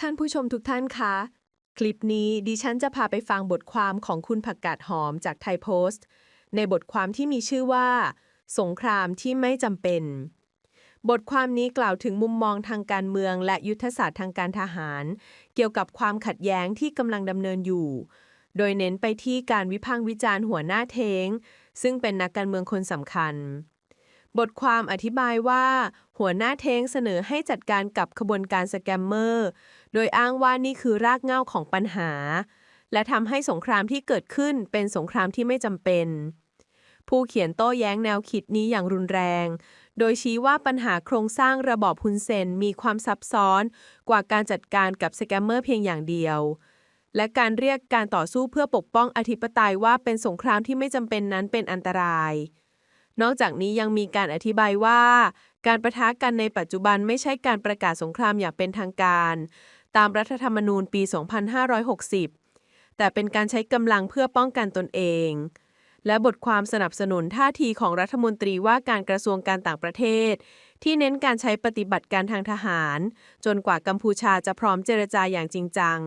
ท่านผู้ชมทุกท่านคะ คลิปนี้ดิฉันจะพาไปฟังบทความของคุณผักกาดหอมจากไทยโพสต์ ในบทความที่มีชื่อว่า สงครามที่ไม่จำเป็น บทความนี้กล่าวถึงมุมมองทางการเมืองและยุทธศาสตร์ทางการทหาร เกี่ยวกับความขัดแย้งที่กำลังดำเนินอยู่ โดยเน้นไปที่การวิพากษ์วิจารณ์หัวหน้าเทงซึ่งเป็นนักการเมืองคนสำคัญ บทความอธิบายว่า หัวหน้าเทงเสนอให้จัดการกับขบวนการสแกมเมอร์ โดยอ้างว่านี่คือรากเหง้าของปัญหา และทำให้สงครามที่เกิดขึ้นเป็นสงครามที่ไม่จำเป็น ผู้เขียนโต้แย้งแนวคิดนี้อย่างรุนแรง โดยชี้ว่าปัญหาโครงสร้างระบอบฮุนเซนมีความซับซ้อนกว่าการจัดการกับสแกมเมอร์เพียงอย่างเดียวและการเรียกการต่อสู้เพื่อปกป้องอธิปไตยว่าเป็นสงครามที่ไม่จำเป็นนั้นเป็นอันตราย นอกจากนี้ยังมีการอธิบายว่า การประทะกันในปัจจุบันไม่ใช่การประกาศสงครามอย่างเป็นทางการ ตามรัฐธรรมนูญปี 2560 แต่เป็นการใช้กำลังเพื่อป้องกันตนเอง และบทความสนับสนุนท่าทีของรัฐมนตรีว่าการกระทรวงการต่างประเทศ ที่เน้นการใช้ปฏิบัติการทางทหาร จนกว่ากัมพูชาจะพร้อมเจรจาอย่างจริงจัง